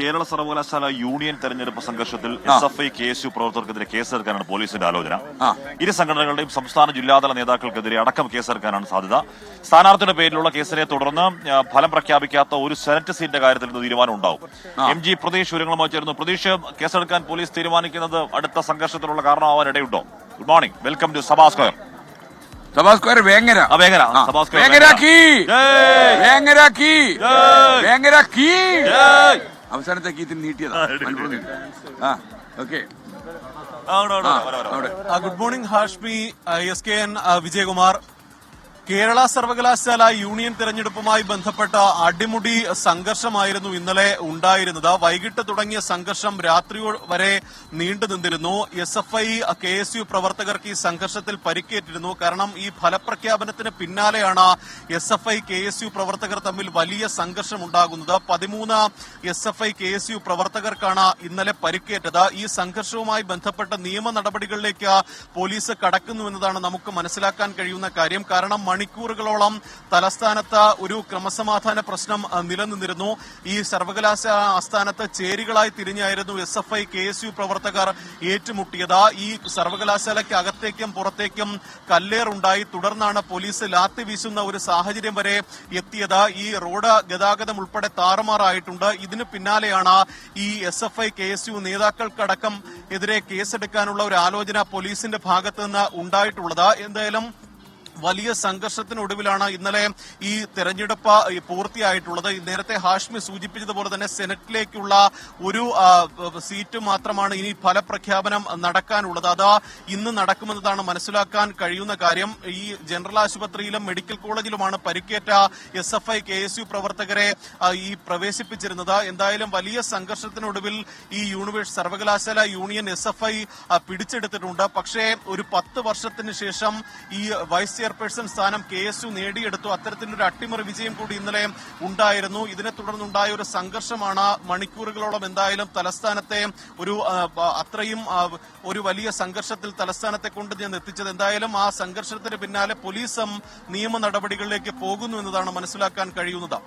കേരള സർവകലാശാല യൂണിയൻ തെരഞ്ഞെടുപ്പ് സംഘർഷത്തിൽ S F I K S U പ്രവർത്തകർക്കെതിരെ കേസെടുക്കാനാണ് പോലീസിന്റെ ആലോചന. ഇരു സംഘടനകളുടെയും സംസ്ഥാന ജില്ലാതല നേതാക്കൾക്കെതിരെ അടക്കം കേസെടുക്കാനാണ് സാധ്യത. സ്ഥാനാർത്ഥിയുടെ പേരിലുള്ള കേസിനെ തുടർന്ന് ഫലം പ്രഖ്യാപിക്കാത്ത ഒരു സെനറ്റ് സീറ്റിന്റെ കാര്യത്തിൽ ഇന്ന് തീരുമാനം ഉണ്ടാവും. എം ജി പ്രതീഷ് വിവരങ്ങളുമായി ചേർന്നു പ്രതീഷ് കേസെടുക്കാൻ പോലീസ് തീരുമാനിക്കുന്നത് അടുത്ത സംഘർഷത്തിനുള്ള കാരണമാവാൻ ഇടയുണ്ടോ good morning welcome to Sabha square Sabha square Vengara Vengara. ആ. സഭാ സ്ക്വയർ അവസാനത്തെ ഗീത്തിൽ നീട്ടിയതാണ്. ആ okay. Good morning Hashmi S K N Vijayakumar. Kerala സർവകലാശാല യൂണിയൻ തെരഞ്ഞെടുപ്പുമായി ബന്ധപ്പെട്ട അടിമുടി സംഘർഷമായിരുന്നു ഇന്നലെ ഉണ്ടായിരുന്നത്. വൈകിട്ട് തുടങ്ങിയ സംഘർഷം രാത്രി വരെ നീണ്ടു നിന്നിരുന്നു. S F I K S U പ്രവർത്തകർക്ക് ഈ സംഘർഷത്തിൽ പരിക്കേറ്റിരുന്നു. കാരണം ഈ ഫലപ്രഖ്യാപനത്തിന് പിന്നാലെയാണ് S F I K S U പ്രവർത്തകർ തമ്മിൽ വലിയ സംഘർഷം ഉണ്ടാകുന്നത് പതിമൂന്ന് S F I K S U പ്രവർത്തകർക്കാണ് ഇന്നലെ പരിക്കേറ്റത്. ഈ സംഘർഷവുമായി ബന്ധപ്പെട്ട നിയമ നടപടികളിലേക്ക് പോലീസ് കടക്കുന്നുവെന്നതാണ് നമുക്ക് മനസ്സിലാക്കാൻ കഴിയുന്ന കാര്യം. കാരണം മണിക്കൂറുകളോളം തലസ്ഥാനത്ത് ഒരു ക്രമസമാധാന പ്രശ്നം നിലനിന്നിരുന്നു. ഈ സർവകലാശാല ആസ്ഥാനത്ത് ചേരികളായി തിരിഞ്ഞായിരുന്നു S F I K S U പ്രവർത്തകർ ഏറ്റുമുട്ടിയത്. ഈ സർവകലാശാലയ്ക്ക് അകത്തേക്കും പുറത്തേക്കും കല്ലേറുണ്ടായി തുടർന്നാണ് പോലീസ് ലാത്തി വീശുന്ന ഒരു സാഹചര്യം വരെ എത്തിയത്. ഈ റോഡ് ഗതാഗതം ഉൾപ്പെടെ താറുമാറായിട്ടുണ്ട്. ഇതിന് പിന്നാലെയാണ് ഈ S F I K S U നേതാക്കൾക്കടക്കം എതിരെ കേസെടുക്കാനുള്ള ഒരു ആലോചന പോലീസിന്റെ ഭാഗത്ത് നിന്ന് ഉണ്ടായിട്ടുള്ളത്. എന്തായാലും വലിയ സംഘർഷത്തിനൊടുവിലാണ് ഇന്നലെ ഈ തെരഞ്ഞെടുപ്പ് പൂർത്തിയായിട്ടുള്ളത്. നേരത്തെ ഹാഷ്മി സൂചിപ്പിച്ചതുപോലെ തന്നെ സെനറ്റിലേക്കുള്ള ഒരു സീറ്റ് മാത്രമാണ് ഇനി ഫലപ്രഖ്യാപനം നടക്കാനുള്ളത്. അത് ഇന്ന് നടക്കുമെന്നതാണ് മനസ്സിലാക്കാൻ കഴിയുന്ന കാര്യം. ഈ ജനറൽ ആശുപത്രിയിലും മെഡിക്കൽ കോളേജിലുമാണ് പരിക്കേറ്റ S F I K S U പ്രവർത്തകരെ ഈ പ്രവേശിപ്പിച്ചിരുന്നത്. എന്തായാലും വലിയ സംഘർഷത്തിനൊടുവിൽ ഈ യൂണിവേഴ്സ് സർവകലാശാല യൂണിയൻ എസ് എഫ് ഐ പിടിച്ചെടുത്തിട്ടുണ്ട്. പക്ഷേ ഒരു പത്ത് വർഷത്തിന് ശേഷം ഈ വൈസ് ചെയർപേഴ്സൺ സ്ഥാനം കെ എസ് യു നേടിയെടുത്തു. അത്തരത്തിലൊരു അട്ടിമറി വിജയം കൂടി ഇന്നലെ ഉണ്ടായിരുന്നു. ഇതിനെ തുടർന്നുണ്ടായ ഒരു സംഘർഷമാണ് മണിക്കൂറുകളോളം എന്തായാലും തലസ്ഥാനത്തെ ഒരു അത്രയും ഒരു വലിയ സംഘർഷത്തിൽ തലസ്ഥാനത്തെ കൊണ്ട് ഞാൻ എത്തിച്ചത്. എന്തായാലും ആ സംഘർഷത്തിന് പിന്നാലെ പോലീസും നിയമ നടപടികളിലേക്ക് പോകുന്നു എന്നതാണ് മനസ്സിലാക്കാൻ കഴിയുന്നത്.